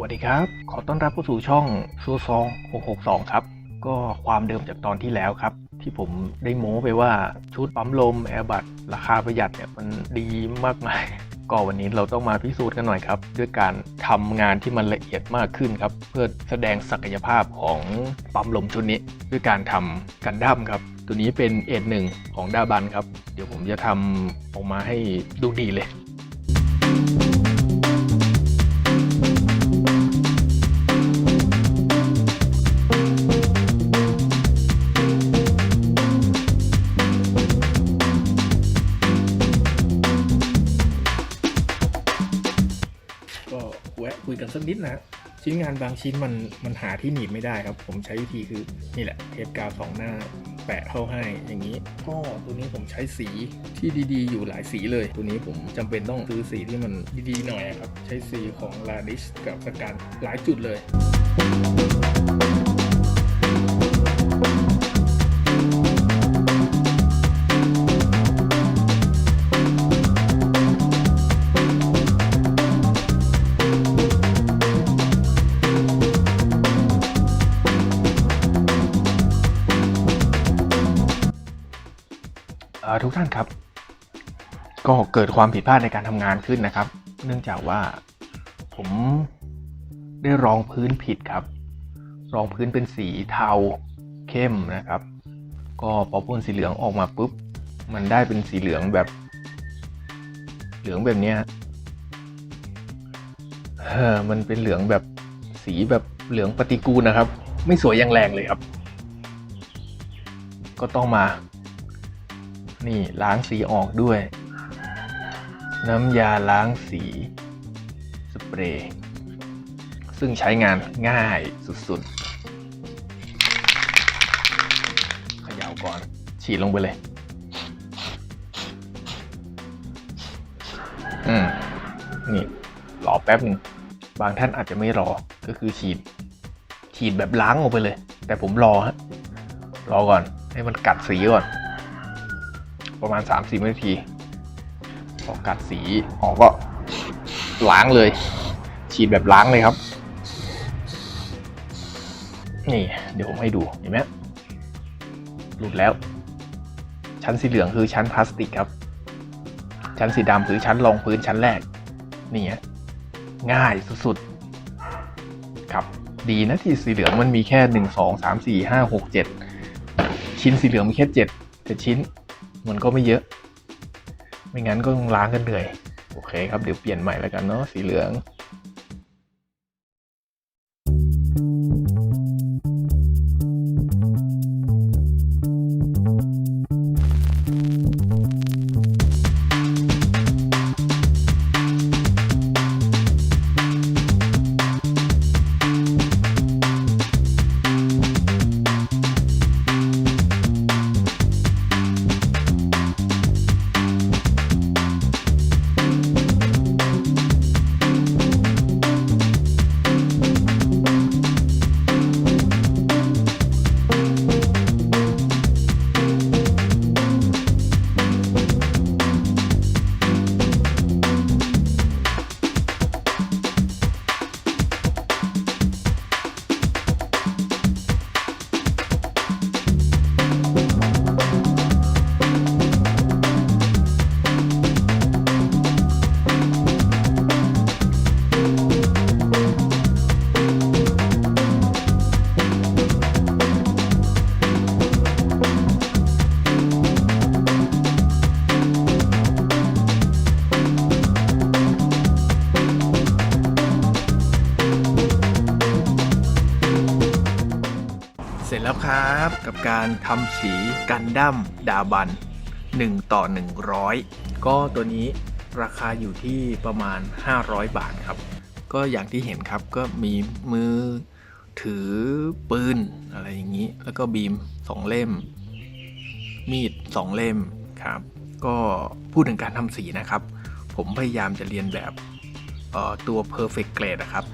วัสดีครับ ขอต้อนรับเข้าสู่ช่องซูซอง662 ครับ ก็ความเดิมจากตอนที่แล้วครับ ที่ผมได้โม้ไปว่าชุดปั๊มลมแอร์บัตราคาประหยัดเนี่ยมันดีมากมาย ก็วันนี้เราต้องมาพิสูจน์กันหน่อยครับ ด้วยการทำงานที่มันละเอียดมากขึ้นครับ เพื่อแสดงศักยภาพของปั๊มลมชุดนี้ ด้วยการทำกันดั้มครับ ตัวนี้เป็นเอ็ดหนึ่งของดาบันครับ เดี๋ยวผมจะทำออกมาให้ดูดีเลย คุยกันสักนิดนะ ชิ้นงานบางชิ้นมันมันหาที่หนีบไม่ได้ครับ ผมใช้วิธีคือนี่แหละเทปกาวสองหน้าแปะเข้าให้อย่างนี้ก็ตัวนี้ผมใช้สีที่ดีๆ อยู่หลายสีเลย ตัวนี้ผมจำเป็นต้องซื้อสีที่มันดีๆหน่อยครับ ใช้สีของลาดิชกับสกันหลายจุดเลย ทุกท่านครับ ก็เกิดความผิดพลาดในการทำงานขึ้นนะครับ เนื่องจากว่าผมได้รองพื้นผิดครับ รองพื้นเป็นสีเทาเข้มนะครับ ก็พอพ่นสีเหลืองออกมาปุ๊บ มันได้เป็นสีเหลืองแบบ เหลืองแบบเนี้ยเออมันเป็นเหลืองแบบสีแบบเหลืองปฏิกูลนะครับ ไม่สวยอย่างแรงเลยครับ ก็ต้องมา นี่ล้างสีออกด้วย น้ำยาล้างสี สเปรย์ ซึ่งใช้งานง่ายสุดๆเขย่าก่อน ฉีดลงไปเลย อืม นี่ รอแป๊บหนึ่ง บางท่านอาจจะไม่รอ ก็คือฉีด ฉีดแบบล้างออกไปเลย แต่ผมรอฮะ รอก่อน ให้มันกัดสีก่อน ประมาณ 3 4นาทีพอกัดสีออกก็ล้างเลย ฉีดแบบล้างเลยครับ นี่เดี๋ยวผมให้ดูเห็นไหมหลุดแล้ว ชั้นสีเหลืองคือชั้นพลาสติกครับ ชั้นสีดำคือชั้นรองพื้นชั้นแรก นี่ง่ายสุดๆครับดีนะที่สีเหลืองมันมีแค่หนึ่งสองสามสี่ห้าหกเจ็ดชิ้นสีเหลืองมีแค่เจ็ดเจ็ดชิ้น มันก็ไม่เยอะ ไม่งั้นก็ต้องล้างกันเหนื่อย โอเคครับ เดี๋ยวเปลี่ยนใหม่แล้วกันเนาะสีเหลือง ครับ กับการทำสีกันดั้มดาบัน 1 ต่อ 100 ก็ตัวนี้ราคาอยู่ที่ประมาณ 500 บาทครับ ก็อย่างที่เห็นครับก็มีมือถือปืนอะไรอย่างนี้ แล้วก็บีม 2 เล่ม มีด 2 เล่มครับ ก็พูดถึงการทำสีนะครับ ผมพยายามจะเรียนแบบตัว perfect grade นะครับ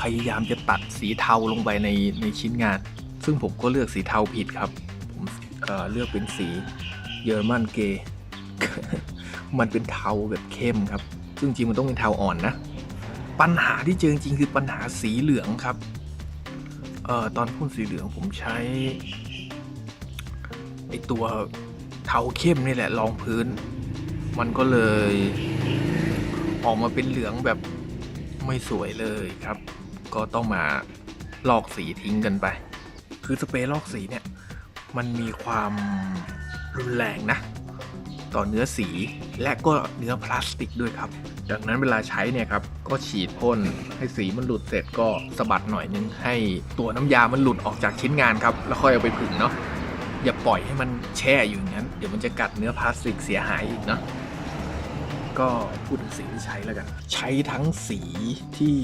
พยายามจะตัดสีเทาลงไปในในชิ้นงาน ซึ่งผมก็เลือกสีเทาผิดครับ ผมเเลือกเป็นสีเยอรมันเกย์มันเป็นเทาแบบเข้มครับ ซึ่งจริงมันต้องเป็นเทาอ่อนนะ ปัญหาที่เจอจริงคือปัญหาสีเหลืองครับเอ่อตอนพ่นสีเหลืองผมใช้ไอตัวเทาเข้มนี่แหละรองพื้น มันก็เลยออกมาเป็นเหลืองแบบไม่สวยเลยครับ ก็ต้องมาลอกสีทิ้งกันไป คือสเปรย์ลอกสีเนี่ย มันมีความรุนแรงนะ ต่อเนื้อสีและก็เนื้อพลาสติกด้วยครับ ดังนั้นเวลาใช้เนี่ยครับ ก็ฉีดพ่นให้สีมันหลุดเสร็จก็สะบัดหน่อยนึงให้ตัวน้ำยามันหลุดออกจากชิ้นงานครับ แล้วค่อยเอาไปผึ่งเนาะอย่าปล่อยให้มันแช่อยู่อย่างนั้น เดี๋ยวมันจะกัดเนื้อพลาสติกเสียหายอีกเนาะ ก็พูดถึงสีที่ใช้แล้วกัน ใช้ทั้งสีที่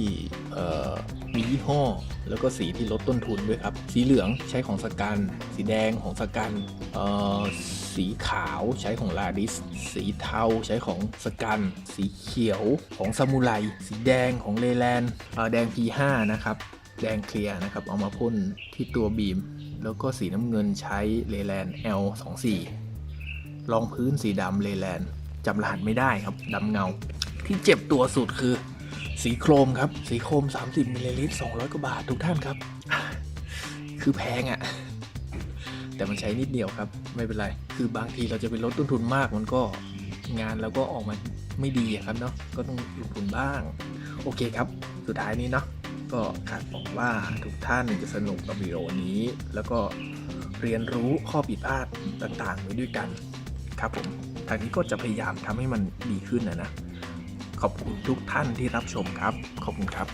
มียี่ห้อ แล้วก็สีที่ลดต้นทุนด้วยครับ สีเหลืองใช้ของสกัน สีแดงของสกันสีขาวใช้ของลาดิส สีเทาใช้ของสกัน สีเขียวของซามูไร สีแดงของเลแลนแดง P5 นะครับ แดงเคลียร์นะครับ เอามาพ่นที่ตัวบีม แล้วก็สีน้ำเงินใช้เลแลน L24 รองพื้นสีดำเลแลนด์ จำรหัสไม่ได้ครับดำเงา ที่เจ็บตัวสุดคือสีโครมครับ สีโครม 30มิลลิลิตร200 กว่าบาททุกท่านครับ คือแพงอะ่ะ แต่มันใช้นิดเดียวครับ ไม่เป็นไร คือบางทีเราจะไปลดต้นทุนมากมันก็งานเราก็ออกมาไม่ดีอะครับเนาะก็ต้องลงทุนบ้าง โอเคครับ สุดท้ายนี้เนาะก็คาดหวังว่าทุกท่านจะสนุกกับวิดีโอนี้ แล้วก็เรียนรู้ข้อผิดพลาดต่างๆไว้ด้วยกันครับผม ทางนี้ก็จะพยายามทำให้มันดีขึ้นนะนะ ขอบคุณทุกท่านที่รับชมครับ ขอบคุณครับ